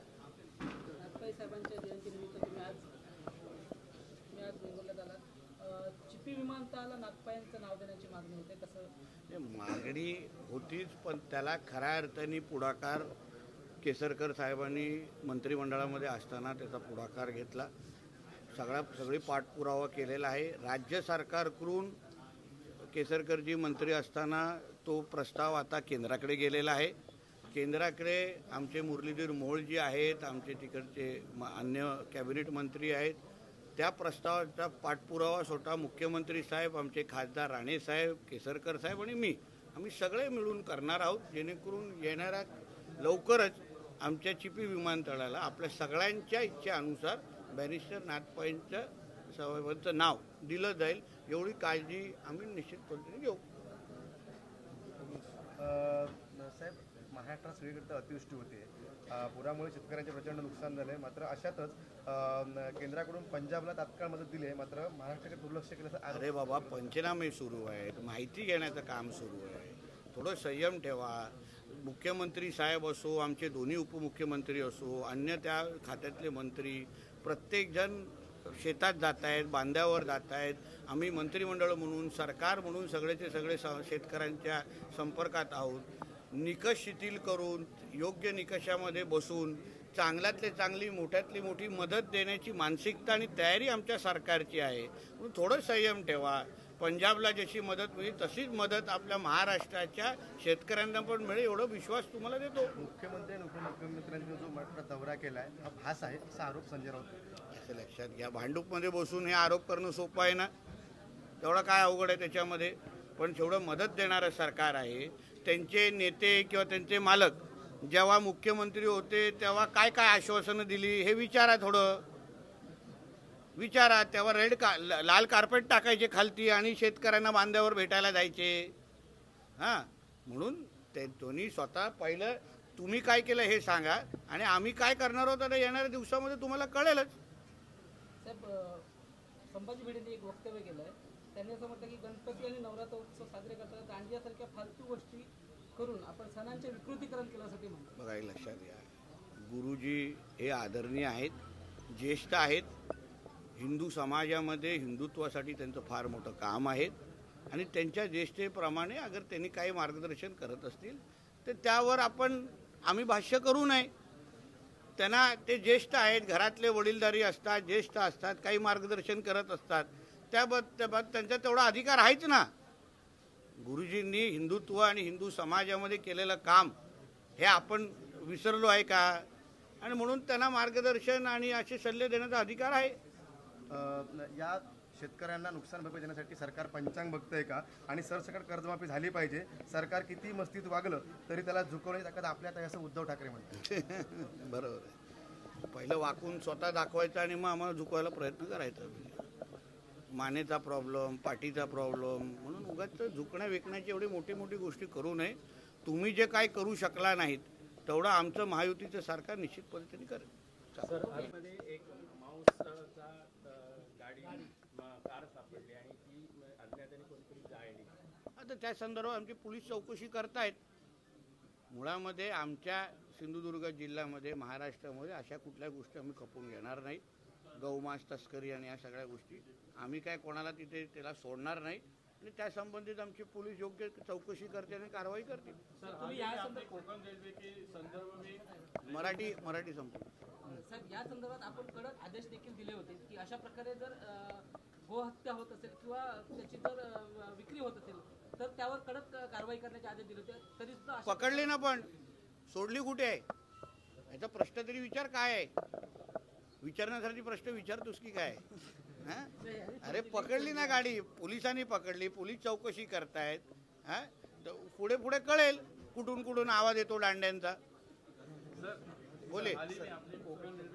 नागपाई साहेबांच्या जयंतीनिमित्त तुम्ही आज तुम्ही आज बोलत आलात अं, चिपी विमानतळाला नागपायांचं नाव देण्याची मागणी होते कसं मागणी होतीच पण त्याला खऱ्या अर्थाने पुढाकार केसरकर साहेबांनी मंत्रिमंडळामध्ये असताना त्याचा पुढाकार घेतला. सगळा सगळी पाठपुरावा केलेला आहे. राज्य सरकारकडून केसरकरजी मंत्री असताना तो प्रस्ताव आता केंद्राकडे गेलेला आहे. केंद्राकडे आमचे मुरलीधर मोहोळ जी आहेत आमचे तिकडचे म- अन्य कॅबिनेट मंत्री आहेत. त्या प्रस्तावाचा पाठपुरावा स्वतः मुख्यमंत्री साहेब आमचे खासदार राणे साहेब केसरकर साहेब आणि मी आम्ही सगळे मिळून करणार आहोत. जेणेकरून येणाऱ्या लवकरच आमच्या चिपी विमानतळाला आपल्या सगळ्यांच्या इच्छेनुसार बॅरिस्टर नाथपाईंचं साहेबांचं नाव दिलं जाईल. एवढी काळजी आम्ही निश्चित पद्धतीने घेऊ साहेब महाराष्ट्रात सगळीकडे अतिवृष्टी होते. पुरामुळे शेतकऱ्यांचे प्रचंड नुकसान झाले मात्र अशातच केंद्राकडून पंजाबला तात्काळ मदत दिली आहे. मात्र महाराष्ट्राकडे दुर्लक्ष केल्याचा अरे बाबा पंचनामे सुरू आहेत. माहिती घेण्याचं काम सुरू आहे. थोडं संयम ठेवा. मुख्यमंत्री साहेब असो आमचे दोन्ही उपमुख्यमंत्री असो अन्य त्या खात्यातले मंत्री प्रत्येकजण शेतात जात आहेत बांध्यावर जात आहेत आम्ही मंत्रिमंडळ म्हणून सरकार म्हणून सगळेचे सगळे स शेतकऱ्यांच्या संपर्कात आहोत. निकष शिथिल करून योग्य निकषामध्ये बसून चांगल्यातले चांगली मोठ्यातली मोठी मदत देण्याची मानसिकता आणि तयारी आमच्या सरकारची आहे. म्हणून थोडं संयम ठेवा. पंजाबला जशी मदत मिळेल तशीच मदत आपल्या महाराष्ट्राच्या शेतकऱ्यांना पण मिळेल एवढा विश्वास तुम्हाला देतो. मुख्यमंत्री आणि उपमुख्यमंत्र्यांनी जो महाराष्ट्रात दौरा केला आहे हा भास आहे असा आरोप संजय राऊत असं लक्षात घ्या. भांडूपमध्ये बसून हे आरोप करणं सोपं आहे ना? तेवढं काय अवघड आहे त्याच्यामध्ये? पण जेवढं मदत देणारं सरकार आहे त्यांचे नेते किंवा त्यांचे मालक जेव्हा मुख्यमंत्री होते तेव्हा काय काय आश्वासनं दिली हे विचारा थोडं. विचारा तेव्हा रेड का ल- लाल कार्पेट टाकायचे खालती आणि शेतकऱ्यांना बांध्यावर भेटायला जायचे. हां म्हणून ते दोन्ही स्वतः पहिलं तुम्ही काय केलं हे सांगा आणि आम्ही काय करणार आहोत आता येणाऱ्या दिवसामध्ये तुम्हाला कळेलच. संभाजी भिडेने एक वक्तव्य केलं आहे त्यांनी असं म्हटलं की गणपती आणि नवरात्र उत्सव साजरे करताना दांडियासारख्या फालतू गोष्टी करून आपण सणांचे विकृतीकरण केलं असं ते म्हणतात बघा हे लक्षात घ्या. गुरुजी हे आदरणीय आहेत ज्येष्ठ आहेत. हिंदू समाजामध्ये हिंदुत्वासाठी त्यांचं फार मोठं काम आहे. आणि त्यांच्या ज्येष्ठेप्रमाणे अगर त्यांनी काही मार्गदर्शन करत असतील तर त्यावर आपण आम्ही भाष्य करू नये. त्यांना ते ज्येष्ठ आहेत घरातले वडीलधारी असतात ज्येष्ठ असतात काही मार्गदर्शन करत असतात. त्याबद त्याबाद त्यांचा तेवढा अधिकार आहेच ना. गुरुजींनी हिंदुत्व आणि हिंदू समाजामध्ये केलेलं काम हे आपण विसरलो आहे का? आणि म्हणून त्यांना मार्गदर्शन आणि असे सल्ले देण्याचा अधिकार आहे. या शेतकऱ्यांना नुकसान भरपाई देण्यासाठी सरकार पंचांग बघतंय का? आणि सरसकट कर्जमाफी झाली पाहिजे. सरकार किती मस्तीत वागलं तरी त्याला झुकवण्याची ताकद आपल्यात आहे असं उद्धव ठाकरे म्हणतात. बरोबर आहे. पहिलं वाकून स्वतः दाखवायचं आणि मग आम्हाला झुकवायला प्रयत्न करायचा. मानेचा प्रॉब्लेम पाठीचा प्रॉब्लेम म्हणून उगाच झुकण्या विकण्याची एवढी मोठी मोठी गोष्टी करू नये. तुम्ही जे काय करू शकला नाहीत तेवढं आमचं महायुतीचं सरकार निश्चित पद्धतीने करेल. आता त्या संदर्भात आमची पोलीस चौकशी करतायत. मुळामध्ये आमच्या सिंधुदुर्ग जिल्ह्यामध्ये महाराष्ट्रामध्ये अशा कुठल्या गोष्टी आम्ही खपून घेणार नाही गौमास तस्करी आणि या सगळ्या गोष्टी. आम्ही काय कोणाला तिथे त्याला सोडणार नाही. आणि त्या संबंधित आमची पोलीस योग्य चौकशी करते आणि कारवाई करते. सर तुम्ही या संदर्भात कोकण रेलवे के संदर्भ में मराठी मराठी संपूर्ण साहेब या संदर्भात आपण कडक आदेश देखील दिले होते की अशा प्रकारे जर गोहत्या होत असेल किंवा त्याची जर विक्री होत असेल तर त्यावर कडक कारवाई करण्याचे आदेश दिले होते. तरी सुद्धा पकडले ना पण. सोडली कुठे आहे? याचा प्रश्न तरी विचार काय आहे? विचारण्यासाठी प्रश्न विचारतोस की काय? हा? अरे पकडली ना गाडी. पोलिसांनी पकडली. पोलीस चौकशी करतायत. हा? पुढे पुढे कळेल कुठून कुठून आवाज येतो दांड्यांचा. बोले.